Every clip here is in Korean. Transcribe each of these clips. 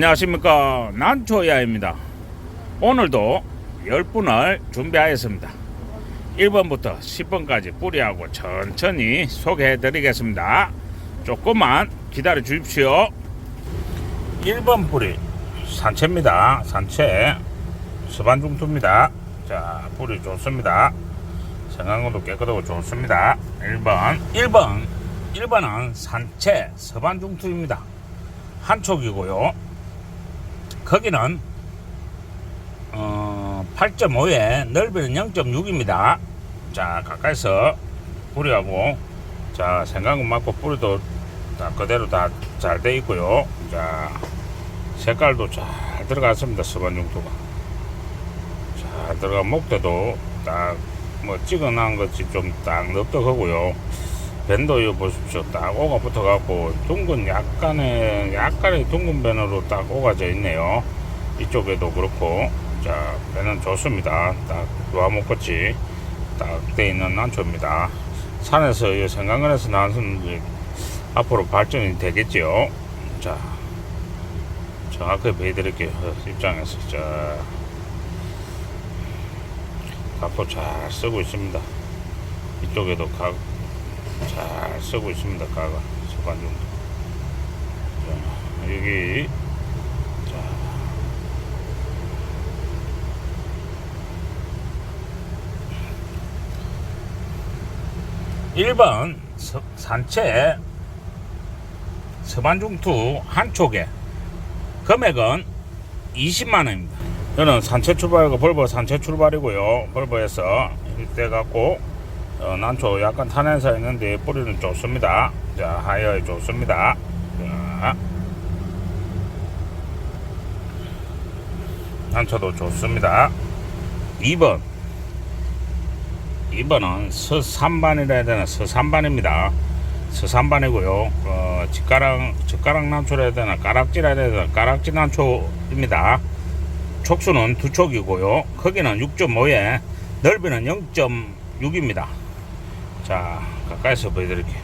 안녕하십니까. 난초야입니다. 오늘도 10분을 준비하였습니다. 1번부터 10번까지 뿌리하고 천천히 소개해 드리겠습니다. 조금만 기다려 주십시오. 1번 뿌리 산채입니다. 산채 서반중투입니다. 자 뿌리 좋습니다. 생강도 깨끗하고 좋습니다. 1번 1번 1번은 산채 서반중투입니다. 한촉이고요 거기는 어, 8.5에 넓이는 0.6입니다. 자 가까이서 뿌리하고 자 생강은 맞고 뿌리도 다 그대로 다 잘 돼 있고요. 자 색깔도 잘 들어갔습니다 서반중투가. 잘 들어간 목대도 딱 뭐 찍어놓은 것이 좀 딱 넓적하고요 밴도 이거 보십시오. 딱 오가 붙어 갖고 둥근 약간의 약간의 둥근 밴으로 딱 오가져 있네요. 이쪽에도 그렇고. 자 밴은 좋습니다. 딱 루아목같이 딱돼 있는 난초입니다. 산에서 이 생강근에서 나는 게 앞으로 발전이 되겠지요. 자 정확하게 보여드릴게요. 입장에서. 자 각도 잘 쓰고 있습니다. 이쪽에도 각 잘 쓰고 있습니다. 가가 서반 정도. 자, 여기 자. 일번 산채 서반중투 한 촉에 금액은 20만 원입니다. 저는 산채 출발이고 벌버 산채 출발이고요. 벌버에서 이때 갖고 어, 난초 약간 탄닌사 있는데 뿌리는 좋습니다. 자, 하여에 좋습니다. 자, 난초도 좋습니다. 2번. 2번은 서산반이라 해야 되나? 서산반입니다. 서산반이고요. 어, 젓가락, 젓가락 난초라 해야 되나? 가락지라 해야 되나? 가락지 난초입니다. 촉수는 두 촉이고요. 크기는 6.5에 넓이는 0.6입니다. 자 가까이서 보여드릴게요.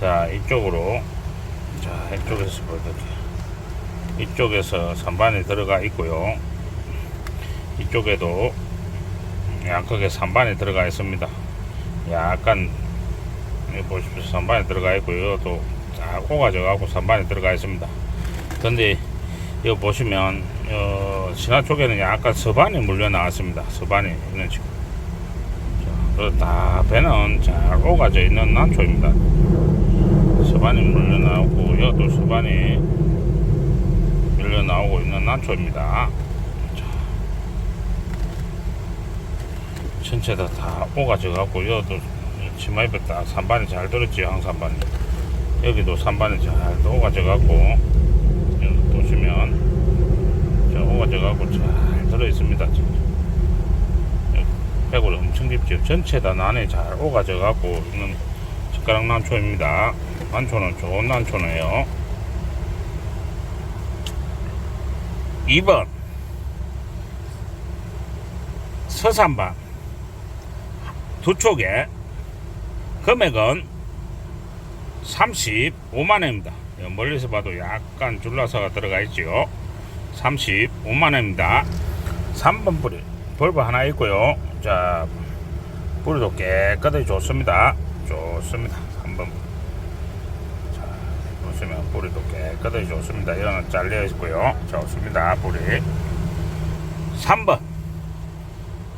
자 이쪽으로. 자 이쪽에서 보여드릴게요. 이쪽에서 선반이 들어가 있고요. 이쪽에도 약하게 선반이 들어가 있습니다. 약간 여기 보십시오. 선반이 들어가 있고요. 또쫙 오가져 갖고 선반이 들어가 있습니다. 근데 이거 보시면 어, 신화 쪽에는 약간 서반이 물려 나왔습니다. 서반이 식으로 그 다 배는 잘 오가져 있는 난초입니다. 서반이 물려 나오고 여도 서반이 밀려 나오고 있는 난초입니다. 자, 전체 다, 다 오가져 갖고 여도 치마입에 딱 산반이 잘 들었지 항산반이 여기도 산반이 잘 오가져 갖고 보시면 자, 오가져 갖고 잘 들어 있습니다. 지금. 백골 엄청 깊죠. 전체 다 난에 잘 오가져 갖고 있는 젓가락 난초입니다. 난초는 좋은 난초네요. 2번 서산반 두 쪽에 금액은 35만원입니다. 멀리서 봐도 약간 줄라서가 들어가 있죠. 35만원입니다. 3번 뿌리 벌브 하나 있고요. 자, 뿌리도 깨끗하게 좋습니다. 좋습니다. 한번 자, 보시면 뿌리도 깨끗하게 좋습니다. 이거는 잘려 있고요. 좋습니다. 뿌리. 3번.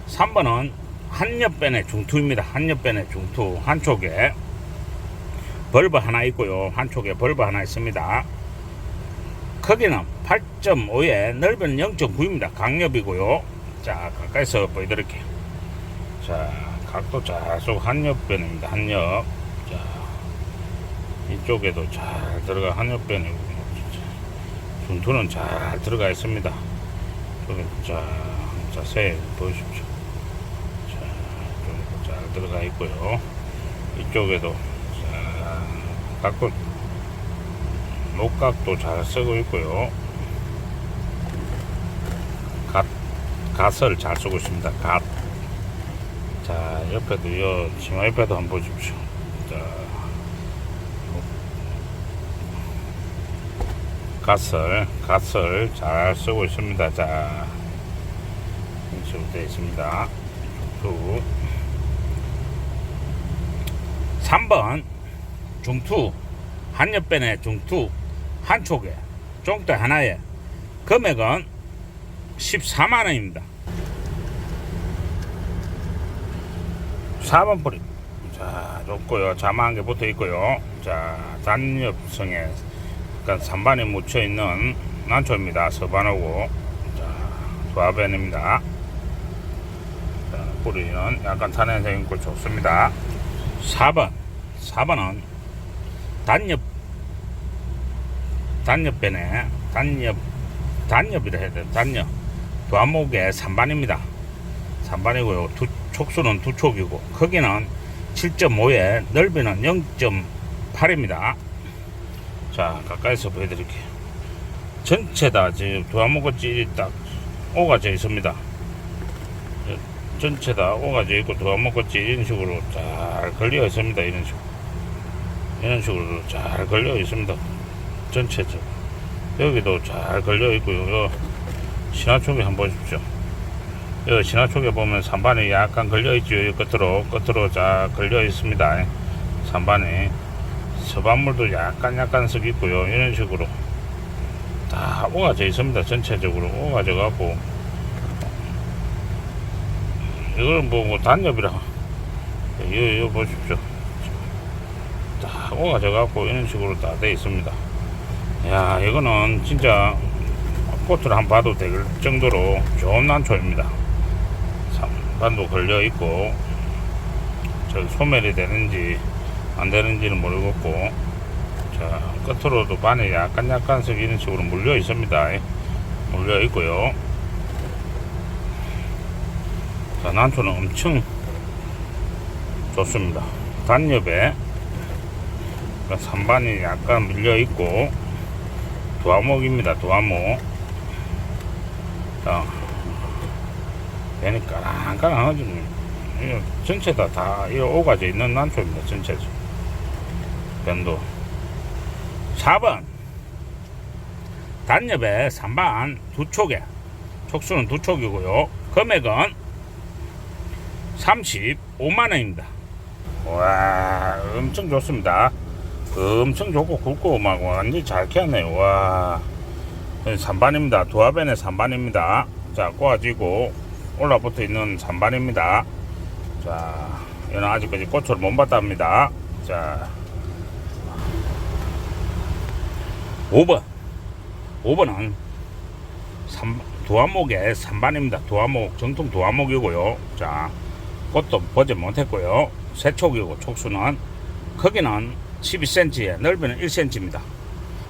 3번은 한옆변의 중투입니다. 한옆변의 중투. 한쪽에 벌브 하나 있고요. 한쪽에 벌브 하나 있습니다. 크기는 8.5에 넓이는 0.9입니다. 강력이고요. 자, 가까이서 보여드릴게요. 자, 각도 좌속 한옆변입니다. 한옆. 자, 이쪽에도 잘 들어가 한옆변이고, 중투는 잘 들어가 있습니다. 여기 자, 자세히 보십시오. 자, 이쪽에도 잘 들어가 있고요. 이쪽에도 자, 각도 녹각도 잘 쓰고 있고요. 갓, 갓을 잘 쓰고 있습니다. 갓. 자, 옆에도, 요, 치마 옆에도 한번 보십시오. 자, 갓을 갓을 잘 쓰고 있습니다. 자, 식으로 되어 있습니다. 중투 3번 중투 한 옆변에 중투 한 촉에 쫑대 하나에 금액은 14만 원입니다. 4번 뿌리. 자 좋고요. 자만 개 붙어 있고요. 자 단엽성에 약간 산반이 묻혀 있는 난초입니다. 서반하고. 자 조합변입니다. 자, 뿌리는 약간 탄현성 있고 좋습니다. 4번. 4번은 단엽. 단엽변에 단엽 단엽이라 해야 돼 단엽. 도안목의 산반입니다. 산반이고요. 두, 촉수는 두 촉이고 크기는 7.5에 넓이는 0.8입니다. 자 가까이서 보여드릴게요. 전체 다 지금 도안목꽃이 딱 오가져 있습니다. 예, 전체 다 오가져 있고 도안목꽃이 이런 식으로 잘 걸려 있습니다. 이런 식으로. 이런 식으로 잘 걸려 있습니다. 전체적으로 여기도 잘 걸려 있고요. 요 신화촉이 한번 보십시오 여 신화촉에 보면 산반이 약간 걸려 있죠. 이 끝으로 끝으로 잘 걸려 있습니다. 산반이 서반물도 약간 약간 석 있고요. 이런 식으로. 다 오가져 있습니다 전체적으로. 오가져 갖고. 이걸 뭐 단엽이라. 이거, 이거 보십시오. 다 오가져 갖고 이런 식으로 다 되어 있습니다. 야 이거는 진짜 꽃을 한 봐도 될 정도로 좋은 난초입니다 반도 걸려 있고 저 소멸이 되는지 안 되는지는 모르겠고 자 끝으로도 반에 약간 약간씩 이런 식으로 물려 있습니다. 물려 있고요. 자 난초는 엄청 좋습니다. 단엽에 산반이 약간 밀려 있고 도화목입니다 도화목. 자 배는 까랑까랑하지 이거 전체 다, 다 이거 오가져 있는 난초입니다 전체죠 변도. 4번. 단엽에 3반 두 촉에. 촉수는 두 촉이고요. 금액은 35만원입니다. 와 엄청 좋습니다. 엄청 좋고 굵고 막 완전히 잘 키웠네요. 와. 3반입니다. 두합변에 3반입니다. 자 꼬아지고 올라붙어 있는 3반입니다. 자 얘는 아직까지 꽃을 못 봤답니다. 자 5번. 5번은 3, 도화목의 3반입니다. 도화목 정통 도화목이고요. 자 꽃도 보지 못했고요. 새촉이고 촉수는 크기는 12cm에 넓이는 1cm입니다.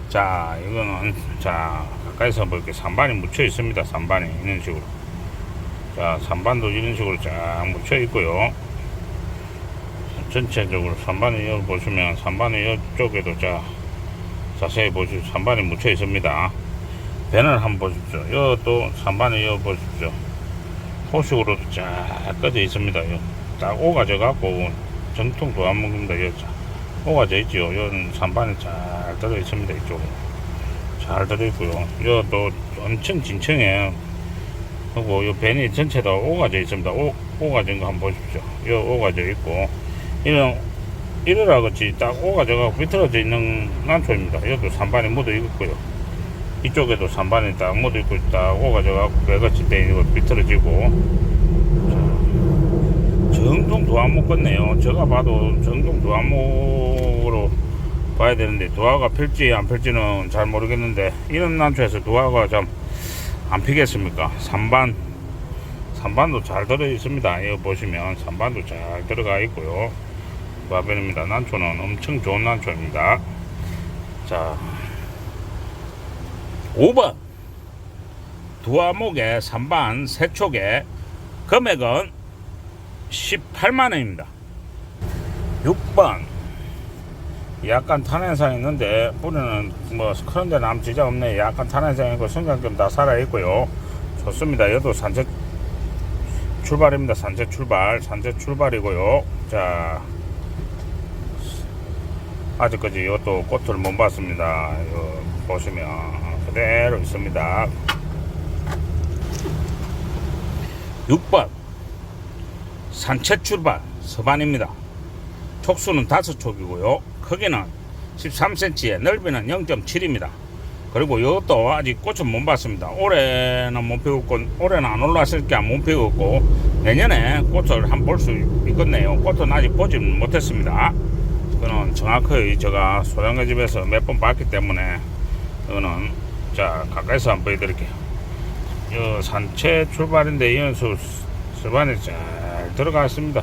자 이거는 자 가까이서 볼게 3반이 묻혀 있습니다. 3반이 이런 식으로 자 3반도 이런 식으로 쫙 묻혀 있고요. 전체적으로 3반이 여기 보시면 3반이 이쪽에도 자 자세히 보시면 3반이 묻혀 있습니다. 배는 한번 보십시오. 이것도 3반이 여기 보십시오. 호식으로 쫙 꺼져 있습니다. 요. 딱 오가져 갖고 정통 도안목입니다. 여기 자, 오가져 있죠. 여기는 3반이 잘 들어 있습니다. 이쪽은 잘 들어 있고요. 이것도 엄청 진청해 그리고 이 벤이 전체 다 오가져 있습니다. 오, 오가진 거 한번 보십시오. 이 오가져 있고 이런 이러라 같이 딱 오가져 갖고 비틀어져 있는 난초입니다. 이것도 산반이 묻어 있고요. 이쪽에도 산반이 딱 묻어 있고 딱 오가져 갖고 배같이 돼 있고 비틀어지고 자, 정통 도안목 같네요. 제가 봐도 정통 도안목으로 봐야 되는데 도화가 필지 안 필지는 잘 모르겠는데 이런 난초에서 도화가 좀 안 피겠습니까? 3반 3반도 잘 들어 있습니다. 이거 보시면 3반도 잘 들어가 있고요. 바벨입니다. 난초는 엄청 좋은 난초입니다. 자 5번 두화목에 3반 세촉에 금액은 18만원입니다. 6번 약간 탄현상 있는데 뿌리는 뭐 그런데 남 지장 없네. 약간 탄현상 있고 성장점 다 살아있고요. 좋습니다. 얘도 산책 출발입니다. 산책 출발. 산책 출발이고요. 자 아직까지 이것도 꽃을 못 봤습니다. 이거 보시면 그대로 있습니다. 6번. 산채 출발. 서반입니다. 촉수는 5촉이고요 크기는 13cm에 넓이는 0.7입니다. 그리고 이것도 아직 꽃은 못 봤습니다. 올해는 못 피웠고 올해는 안 올라왔을 게못 피웠고 내년에 꽃을 한번 볼 수 있겠네요. 꽃은 아직 보지 못했습니다. 그거는 정확히 제가 소량가 집에서 몇 번 봤기 때문에 이거는 자 가까이서 한번 보여드릴게요. 이 산채 출발인데 이 연수 서반에 잘 들어가 있습니다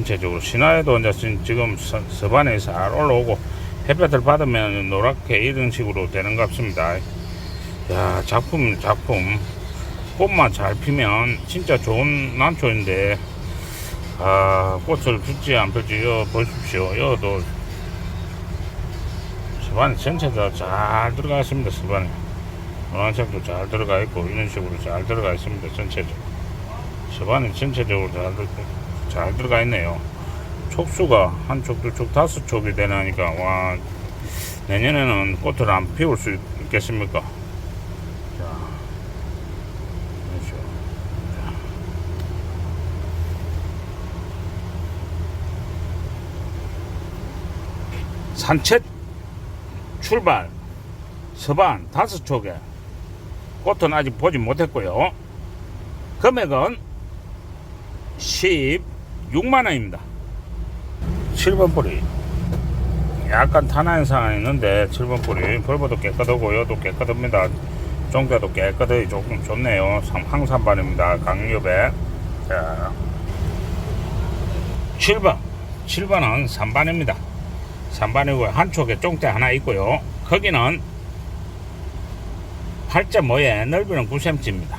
전체적으로 신화에도 이제 지- 지금 서- 서반에 잘 올라오고 햇볕을 받으면 노랗게 이런 식으로 되는 것 같습니다. 야 작품 작품. 꽃만 잘 피면 진짜 좋은 난초인데 아 꽃을 필지 안 필지 이거 보십시오. 이거도 서반에 전체 다잘 들어가 있습니다 서반에. 노란색도 잘 들어가 있고 이런 식으로 잘 들어가 있습니다 전체적으로 서반에 전체적으로 잘, 들, 잘 들어가 있네요 촉수가 한 촉, 두 촉, 다섯 촉이 되나니까 와 내년에는 꽃을 안 피울 수 있겠습니까? 자, 그렇죠. 자. 산책 출발 서반 다섯 촉에 꽃은 아직 보지 못했고요. 금액은 16만 원입니다. 7번 뿌리. 약간 탄화 현상이 있는데 7번 뿌리. 벌보도 깨끗하고 여도 깨끗합니다. 종대도 깨끗하게 조금 좋네요. 삼- 항산반입니다. 강엽에 자. 7번. 7번은 3반입니다. 3반이고 한쪽에 종대 하나 있고요. 크기는 8.5에 넓이는 9cm입니다.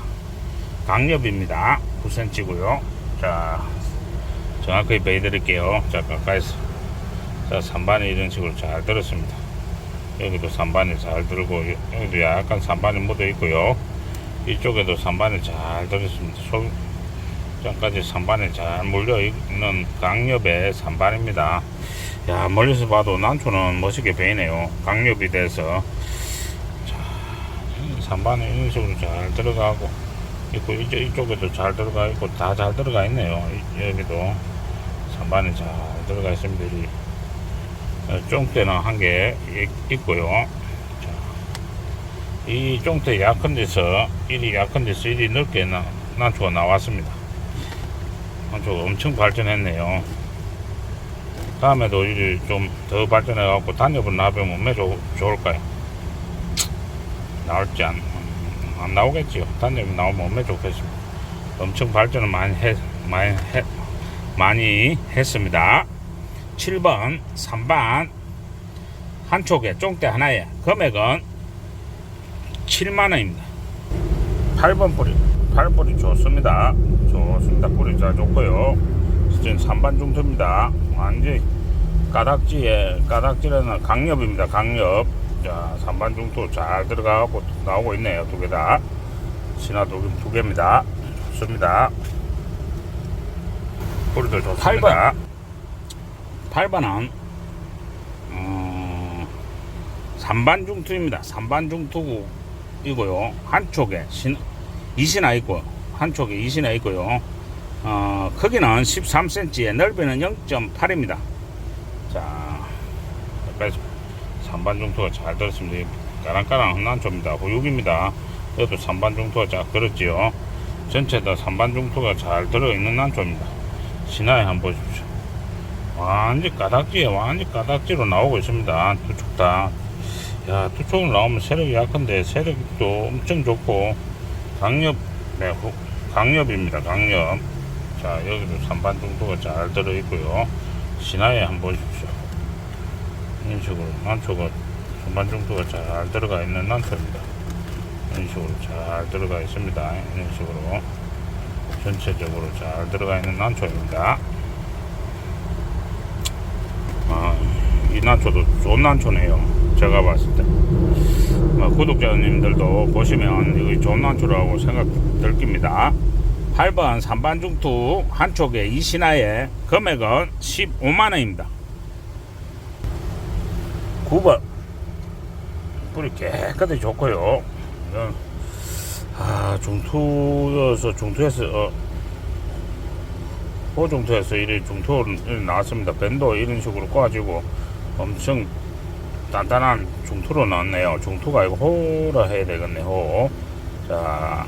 강엽입니다. 9cm고요. 자 정확하게 보여드릴게요. 자, 가까이서. 자, 3반이 이런 식으로 잘 들었습니다. 여기도 3반이 잘 들고, 여기도 약간 3반이 묻어 있고요. 이쪽에도 3반이 잘 들었습니다. 속, 전까지 3반이 잘 물려 있는 강엽의 3반입니다. 야, 멀리서 봐도 난초는 멋있게 보이네요. 강엽이 돼서. 자, 3반이 이런 식으로 잘 들어가고, 있고, 이쪽, 이쪽에도 잘 들어가 있고, 다 잘 들어가 있네요. 이- 여기도. 선반이 잘 들어가 있습니다. 이 어, 쫑대는 한 개 있고요. 자, 이 쫑대 약한 데서 일이 약한 데서 일이 넓게 나, 난초가 나왔습니다. 난초가 엄청 발전했네요. 다음에도 일이 좀 더 발전해 갖고 단엽을 나보면 얼마나 좋, 좋을까요? 나올지 안, 안 나오겠지요. 단엽이 나오면 얼마나 좋겠습니까? 엄청 발전을 많이 해, 많이 해, 많이 했습니다. 7번, 3반 한 촉에 쫑대 하나에 금액은 7만 원입니다. 8번 뿌리, 8번 뿌리 좋습니다. 좋습니다. 뿌리 잘 좋고요. 지금 3반 중투입니다. 완전 가닥지에 가닥지라는 강엽입니다. 강엽. 자, 3반 중투 잘 들어가고 나오고 있네요. 두 개 다. 신화 두, 개- 두 개입니다. 좋습니다. 뿌리도 좋습니다. 8번. 8번은 음, 3반 중투입니다. 3반 중투이고요. 한쪽에 신, 이신화 있고 한쪽에 이신화 있고요. 어, 크기는 13cm에 넓이는 0.8입니다. 자, 여기까지 3반 중투가 잘 들었습니다. 까랑까랑 난초입니다. 후육입니다. 이것도 3반 중투가 쫙 들었지요. 전체 다 3반 중투가 잘 들어있는 난초입니다. 신화에 한번 보십시오. 완전 가닥지에 완전 가닥지로 나오고 있습니다. 두쪽 다. 야, 두 쪽으로 나오면 세력이 약한데 세력도 엄청 좋고 강엽, 네, 후- 강엽입니다. 강엽. 자, 여기도 3반 정도가 잘 들어 있고요. 신화에 한번 보십시오. 이런 식으로 난초가 3반 정도가 잘 들어가 있는 난초입니다. 이런 식으로 잘 들어가 있습니다. 이런 식으로. 전체적으로 잘 들어가 있는 난초입니다. 아, 이 난초도 좋은 난초네요. 제가 봤을 때. 어, 구독자님들도 보시면 이거 좋은 난초라고 생각 들 겁니다. 8번 3반 중투 한쪽에 이신화의 금액은 15만원입니다. 9번 뿌리 깨끗이 좋고요. 아 중투여서 중투에서 어, 호중투에서 이리 중투 이리 나왔습니다. 밴도 이런 식으로 꼬아지고 엄청 단단한 중투로 나왔네요. 중투가 아니고 호라 해야 되겠네 호. 자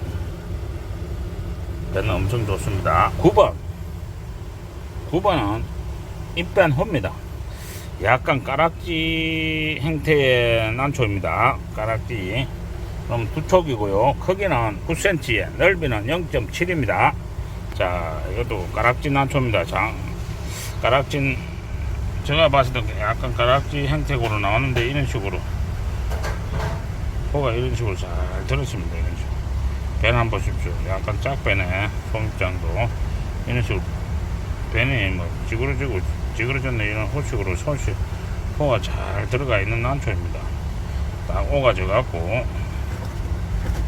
밴은 엄청 좋습니다. 9번 9번은 입단 호입니다. 약간 까락지 형태의 난초입니다. 까락지. 그럼 두 촉이고요. 크기는 9cm에 넓이는 0.7입니다. 자, 이것도 까락지 난초입니다. 장, 까락진, 제가 봤을 때 약간 까락지 형태로 나왔는데 이런 식으로 호가 이런 식으로 잘 들었습니다. 이런 식으로. 배는 한번 보십시오. 약간 짝배네. 소입장도 이런 식으로 배는 뭐 찌그러지고 찌그러졌네 이런 호식으로 손씩 호가 잘 들어가 있는 난초입니다. 딱 오가져 갖고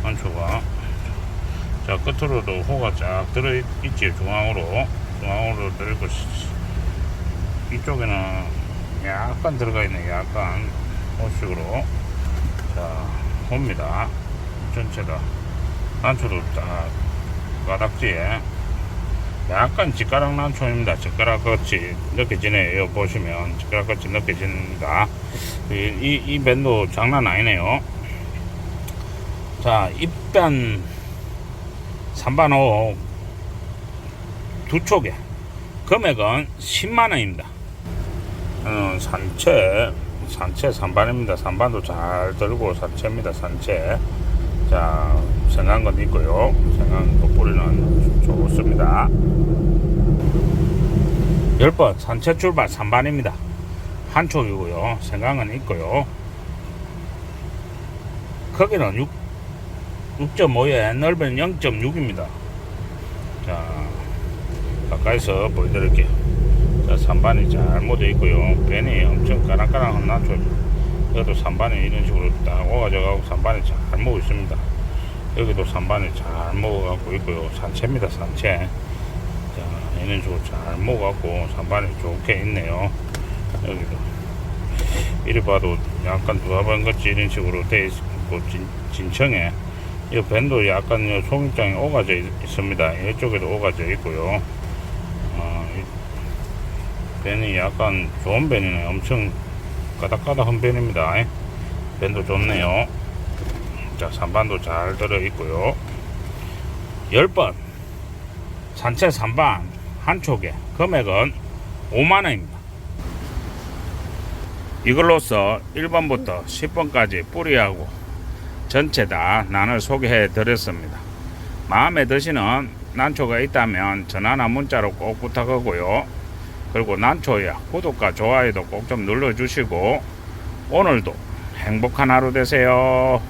난초가 자 끝으로도 호가 쫙 들어 있지 중앙으로 중앙으로 들고 이쪽에는 약간 들어가 있네 약간 호식으로 자 봅니다 전체가 난초도 딱 바닥지에 약간 젓가락 난초입니다. 젓가락 같이 느껴지네요. 보시면 젓가락 같이 느껴집니다. 이, 이, 이 밴도 장난 아니네요. 자, 입단 3반호 두 촉에 금액은 10만원입니다. 어, 산채, 산채 3반입니다. 3반도 잘 들고 산채입니다. 산채. 자, 생간 건 있고요. 거 뿌리는 좋습니다. 10번 산채 출발 3반입니다. 한 촉이고요. 생강은 있고요. 크기는 6, 6.5에 넓이는 0.6입니다. 자, 가까이서 보여드릴게요. 자, 3반이 잘 묻어 있고요. 벤이 엄청 까랑까랑한 나죠. 여기도 3반이 이런 식으로 딱 오가져가고 3반이 잘 먹고 있습니다. 여기도 3반이 잘 먹어갖고 있고요. 산채입니다, 산채. 자, 이런 식으로 잘 먹어갖고 3반이 좋게 있네요. 여기도. 이리 봐도 약간 두화반 같이 이런 식으로 돼 있고, 진, 진청에. 이 밴도 약간 요 송입장이 오가져 있, 있습니다. 이쪽에도 오가져 있고요. 어, 이 밴이 약간 좋은 밴이네. 엄청 까닥까닥한 밴입니다. 밴도 좋네요. 자, 3반도 잘 들어 있고요. 10번. 산채 3반 한 촉에 금액은 5만원입니다. 이걸로써 1번부터 10번까지 뿌리하고 전체 다 난을 소개해 드렸습니다. 마음에 드시는 난초가 있다면 전화나 문자로 꼭 부탁하고요. 그리고 난초야 구독과 좋아요도 꼭 좀 눌러주시고 오늘도 행복한 하루 되세요.